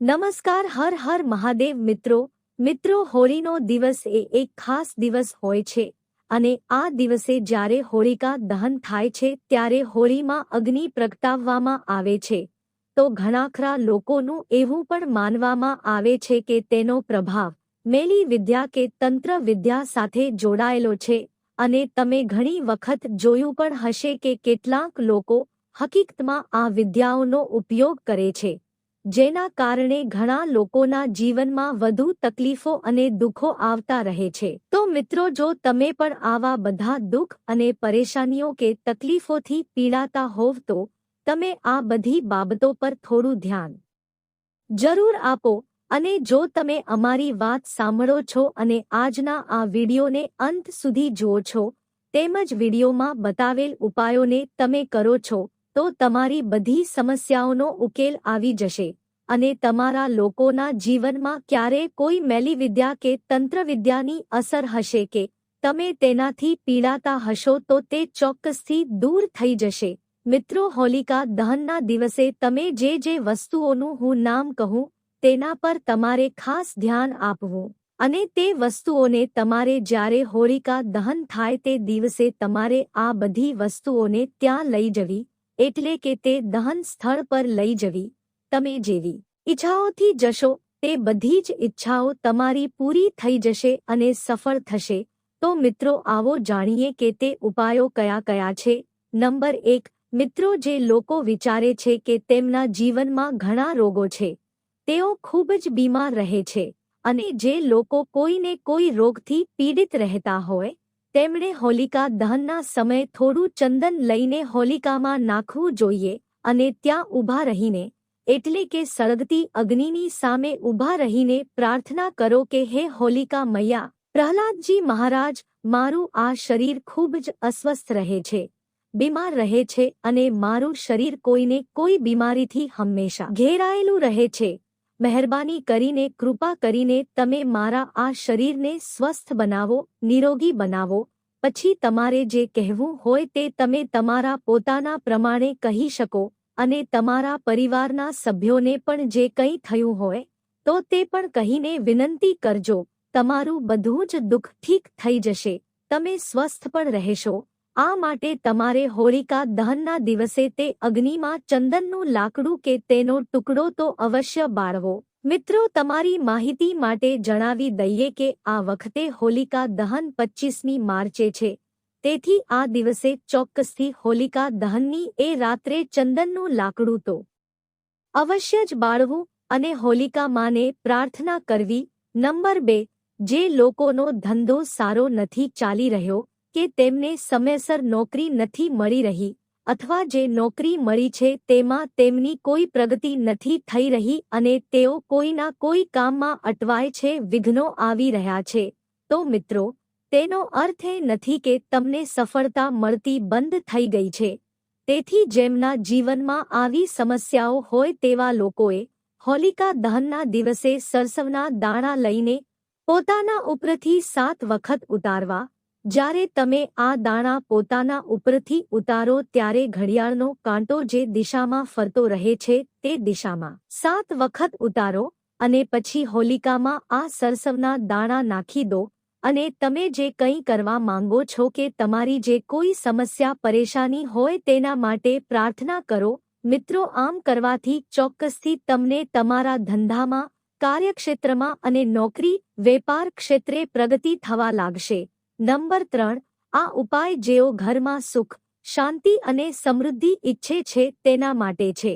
નમસ્કાર, હર હર મહાદેવ મિત્રો. મિત્રો, હોળીનો દિવસ એ એક ખાસ દિવસ હોય છે અને આ દિવસે જ્યારે હોળિકા દહન થાય છે ત્યારે હોળીમાં અગ્નિ પ્રગટાવવામાં આવે છે. તો ઘણાખરા લોકોનું એવું પણ માનવામાં આવે છે કે તેનો પ્રભાવ મેલી વિદ્યા કે તંત્ર વિદ્યા સાથે જોડાયેલો છે અને તમે ઘણી વખત જોયું પણ હશે કે કેટલાક લોકો હકીકતમાં આ વિદ્યાઓનો ઉપયોગ કરે છે. જેના કારણે ઘણા લોકોના જીવનમાં વધુ તકલીફો અને દુઃખો આવતા રહે છે. તો મિત્રો, જો તમે પણ આવા બધા દુઃખ અને પરેશાનીઓ કે તકલીફોથી પીડાતા હોવ તો તમે આ બધી બાબતો પર થોડું ધ્યાન જરૂર આપો અને જો તમે અમારી વાત સાંભળો છો અને આજના આ વિડીયોને અંત સુધી જુઓ છો, તેમજ વિડીયોમાં બતાવેલ ઉપાયોને તમે કરો છો તો તમારી બધી સમસ્યાઓનો ઉકેલ આવી જશે અને તમારા લોકોના જીવનમાં ક્યારે કોઈ મેલીવિદ્યા કે તંત્રવિદ્યાની અસર હશે કે તમે તેનાથી પીડાતા હશો તો તે ચોક્કસથી દૂર થઈ જશે. મિત્રો, હોલિકા દહનના દિવસે તમે જે જે વસ્તુઓનું હું નામ કહું, તેના પર તમારે ખાસ ધ્યાન આપવું અને તે વસ્તુઓને તમારે જ્યારે હોળિકા દહન થાય તે દિવસે તમારે આ બધી વસ્તુઓને ત્યાં લઈ જવી એટલે કે તે દહન સ્થળ પર લઈ જવી, તમે જેવી ઈચ્છાઓથી જશો, તે બધી જ ઈચ્છાઓ તમારી પૂરી થઈ જશે અને સફળ થશે. તો મિત્રો, આવો જાણીએ કે તે ઉપાયો કયા કયા છે. નંબર એક, મિત્રો, જે લોકો વિચારે છે કે તેમના જીવનમાં ઘણા રોગો છે, તેઓ ખૂબ જ બીમાર રહે છે અને જે લોકો કોઈને કોઈ રોગથી પીડિત રહેતા હોય તેમણે હોલિકા દહનના સમયે થોડું ચંદન લઈને હોલિકામાં નાખવું જોઈએ અને ત્યાં ઊભા રહીને, એટલે કે સળગતી અગ્નિની સામે ઊભા રહીને પ્રાર્થના કરો કે, હે હોલિકા મૈયા, પ્રહલાદજી મહારાજ, મારું આ શરીર ખૂબ જ અસ્વસ્થ રહે છે, બીમાર રહે છે અને મારું શરીર કોઈને કોઈ બીમારીથી હંમેશા ઘેરાયેલું રહે છે. મહેરબાની કરીને કૃપા કરીને તમે મારા આ શરીરને સ્વસ્થ બનાવો, નિરોગી બનાવો. પછી તમારે જે કહેવું હોય તે તમે તમારા પોતાના પ્રમાણે કહી શકો અને તમારા પરિવારના સભ્યોને પણ જે કંઈ થયું હોય, તો તે પણ કહીને વિનંતી કરજો. તમારું બધું જ દુઃખ ઠીક થઈ જશે. તમે સ્વસ્થ પણ રહેશો. આ માટે તમારે હોળિકા દહનના દિવસે તે અગ્નિમાં ચંદનનું લાકડું કે તેનો ટુકડો તો અવશ્ય બાળવો. મિત્રો, તમારી માહિતી માટે જણાવી દઈએ કે આ વખતે હોલિકા દહન પચ્ચીસમી માર્ચે છે. તેથી આ દિવસે ચોક્કસથી હોલિકા દહનની એ રાત્રે ચંદનનું લાકડું તો અવશ્ય જ બાળવું અને હોલિકા માને પ્રાર્થના કરવી. નંબર બે, જે લોકોનો ધંધો સારો નથી ચાલી રહ્યો કે તેમને સમયસર નોકરી નથી મળી રહી, અથવા જે નોકરી મળી છે તેમાં તેમની કોઈ પ્રગતિ નથી થઈ રહી અને તેઓ કોઈના કોઈ કામમાં અટવાય છે, વિઘ્નો આવી રહ્યા છે. તો મિત્રો, તેનો અર્થ એ નથી કે તમને સફળતા મળતી બંધ થઈ ગઈ છે. તેથી જેમના જીવનમાં આવી સમસ્યાઓ હોય તેવા લોકોએ હોલિકા દહનના દિવસે સરસવના દાણા લઈને પોતાના ઉપરથી સાત વખત ઉતારવા જ્યારે તમે આ દાણા પોતાના ઉપરથી ઉતારો ત્યારે ઘડિયાળનો કાંટો જે દિશામાં ફરતો રહે છે તે દિશામાં સાત વખત ઉતારો અને પછી હોલિકામાં આ સરસવના દાણા નાખી દો અને તમે જે કંઈ કરવા માંગો છો કે તમારી જે કોઈ સમસ્યા પરેશાની હોય તેના માટે પ્રાર્થના કરો, મિત્રો આમ કરવાથી ચોક્કસથી તમને તમારા ધંધામાં, કાર્યક્ષેત્રમાં અને નોકરી, વેપાર ક્ષેત્રે પ્રગતિ થવા લાગશે. નંબર ત્રણ, આ ઉપાય જેઓ ઘરમાં સુખ, શાંતિ અને સમૃદ્ધિ ઈચ્છે છે તેના માટે છે.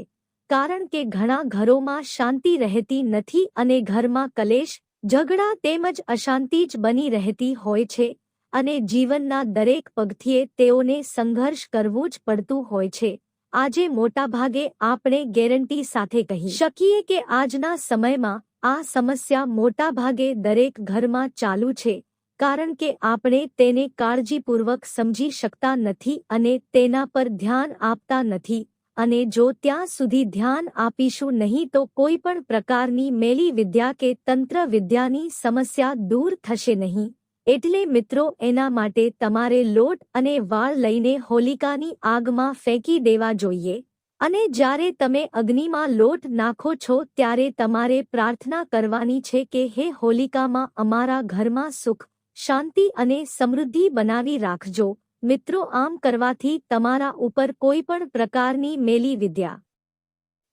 કારણ કે ઘણા ઘરોમાં શાંતિ રહેતી નથી અને ઘરમાં કલેશ, ઝઘડા તેમજ અશાંતિ જ બની રહેતી હોય છે અને જીવનના દરેક પગથિયે તેઓને સંઘર્ષ કરવું જ પડતું હોય છે. આજે મોટાભાગે આપણે ગેરંટી સાથે કહી શકીએ કે આજના સમયમાં આ સમસ્યા મોટાભાગે દરેક ઘરમાં ચાલુ છે. કારણ કે આપણે તેને કાળજીપૂર્વક સમજી શકતા નથી અને તેના પર ધ્યાન આપતા નથી, અને જો ત્યાં સુધી ધ્યાન આપીશું નહીં તો કોઈ પણ પ્રકારની મેલી વિદ્યા કે તંત્ર વિદ્યાની સમસ્યા દૂર થશે નહીં. એટલે મિત્રો, એના માટે તમારે લોટ અને વાળ લઈને હોલિકાની આગમાં ફેંકી દેવા જોઈએ. અને જ્યારે તમે અગ્નિમાં લોટ નાખો છો ત્યારે તમારે પ્રાર્થના કરવાની છે કે હે હોલિકામાં અમારા ઘરમાં સુખ શાંતિ અને સમૃદ્ધિ બનાવી રાખજો. મિત્રો, આમ કરવાથી તમારા ઉપર કોઈ પણ પ્રકારની મેલી વિદ્યા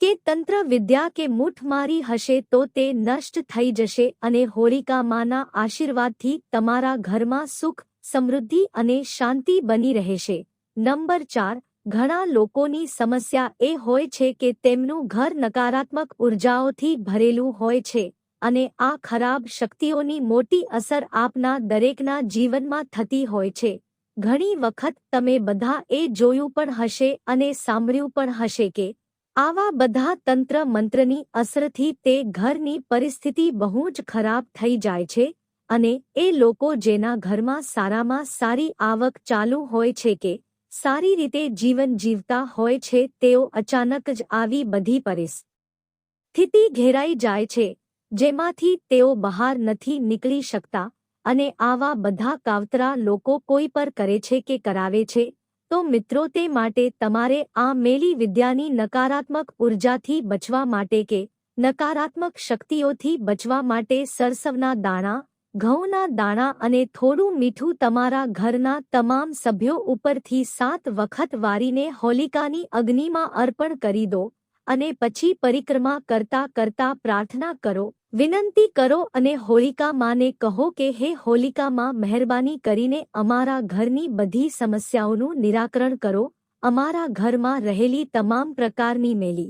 કે તંત્ર વિદ્યા કે મૂઠ મારી હશે તો તે નષ્ટ થઈ જશે અને હોલિકા માના આશીર્વાદથી તમારા ઘરમાં સુખ, સમૃદ્ધિ અને શાંતિ બની રહેશે. નંબર ચાર, ઘણા લોકોની સમસ્યા એ હોય છે કે તેમનું ઘર નકારાત્મક ઉર્જાઓથી ભરેલું હોય છે. અને આ ખરાબ શક્તિઓની મોટી અસર આપના દરેકના જીવનમાં થતી હોય છે. ઘણી વખત તમે બધા એ જોયું પણ હશે અને સાંભળ્યું પણ હશે કે આવા બધા તંત્ર મંત્રની અસરથી તે ઘરની પરિસ્થિતિ બહુ જ ખરાબ થઈ જાય છે અને એ લોકો જેના ઘરમાં સારામાં સારી આવક ચાલુ હોય છે કે સારી રીતે જીવન જીવતા હોય છે તેઓ અચાનક જ આવી બધી પરિસ્થિતિ ઘેરાઈ જાય છે. જેમાંથી તેઓ બહાર નથી નીકળી શકતા અને આવા બધા કાવતરા લોકો કોઈ પર કરે છે કે કરાવે છે, તો મિત્રો તે માટે તમારે આ મેલી વિદ્યાની નકારાત્મક ઉર્જાથી બચવા માટે કે નકારાત્મક શક્તિઓથી બચવા માટે સરસવના દાણા, ઘઉંના દાણા અને થોડું મીઠું તમારા ઘરના તમામ સભ્યો ઉપરથી સાત વખત વારીને હોલિકાની અગ્નિમાં અર્પણ કરી દો. અને પછી પરિક્રમા કરતા કરતા પ્રાર્થના કરો, વિનંતી કરો અને હોલિકા માને કહો કે, હે હોલિકા માં મહેરબાની કરીને અમારા ઘરની બધી સમસ્યાઓનું નિરાકરણ કરો, અમારા ઘરમાં રહેલી તમામ પ્રકારની મેલી.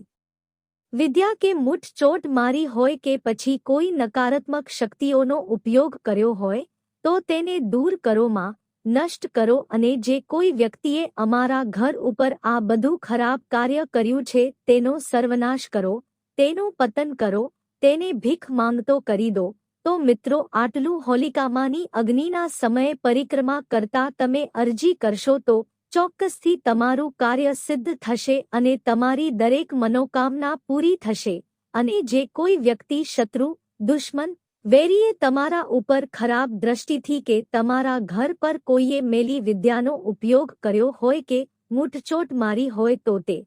વિદ્યા કે મૂઠચોટ મારી હોય કે પછી કોઈ નકારાત્મક શક્તિઓનો ઉપયોગ કર્યો હોય, તો તેને દૂર કરો માં નષ્ટ કરો અને જે કોઈ વ્યક્તિએ અમારા ઘર ઉપર આ બધું ખરાબ કાર્ય કર્યું છે, તેનો સર્વનાશ કરો, તેનું પતન કરો, તેને ભીખ માંગતો કરી દો. તો મિત્રો, આટલું હોલિકામાની અગ્નિના સમયે પરિક્રમા કરતા તમે અરજી કરશો તો ચોક્કસથી તમારું કાર્ય સિદ્ધ થશે અને તમારી દરેક મનોકામના પૂરી થશે. અને જે કોઈ વ્યક્તિ શત્રુ, દુશ્મન વેરીએ તમારા ઉપર ખરાબ દ્રષ્ટિથી કે તમારા ઘર પર કોઈએ મેલી વિદ્યાનો ઉપયોગ કર્યો હોય કે મૂઠચોટ મારી હોય તો તે.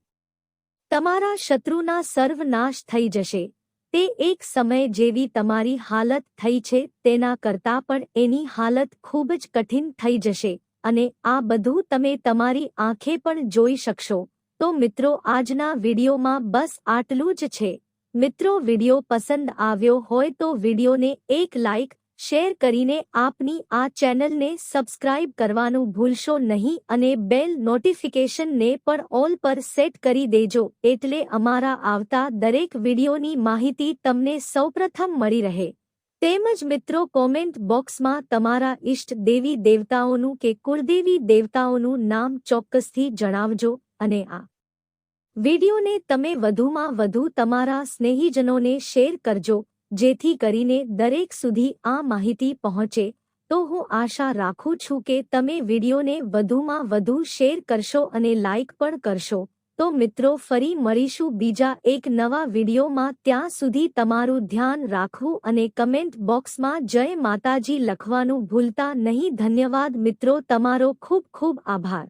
તમારા શત્રુના સર્વનાશ થઈ જશે. તે એક સમય જેવી તમારી હાલત થઈ છે, તેના કરતાં પણ એની હાલત ખૂબ જ કઠિન થઈ જશે અને આ બધું તમે તમારી આંખે પણ જોઈ શકશો. તો મિત્રો, આજના વિડીયોમાં બસ આટલું જ છે. મિત્રો, વિડિયો પસંદ આવ્યો હોય તો વિડીયોને એક લાઇક શેર કરીને આપની આ ચેનલને સબસ્ક્રાઇબ કરવાનું ભૂલશો નહીં અને બેલ નોટિફિકેશનને પણ ઓલ પર સેટ કરી દેજો. એટલે અમારા આવતા દરેક વિડીયોની માહિતી તમને સૌપ્રથમ મળી રહે. તેમજ મિત્રો, કોમેન્ટ બોક્સમાં તમારા ઇષ્ટ દેવી દેવતાઓનું કે કુળદેવી દેવતાઓનું નામ ચોક્કસથી જણાવજો. અને આ વિડીયોને તમે વધુમાં વધુ તમારા સ્નેહીજનોને શેર કરજો, જેથી કરીને દરેક સુધી આ માહિતી પહોંચે. તો હું આશા રાખું છું કે તમે વિડીયોને વધુમાં વધુ શેર કરશો અને લાઇક પણ કરશો. તો મિત્રો, ફરી મળીશું બીજા એક નવા વિડીયોમાં. ત્યાં સુધી તમારું ધ્યાન રાખવું અને કમેન્ટ બોક્સમાં જય માતાજી લખવાનું ભૂલતા નહીં. ધન્યવાદ મિત્રો, તમારો ખૂબ ખૂબ આભાર.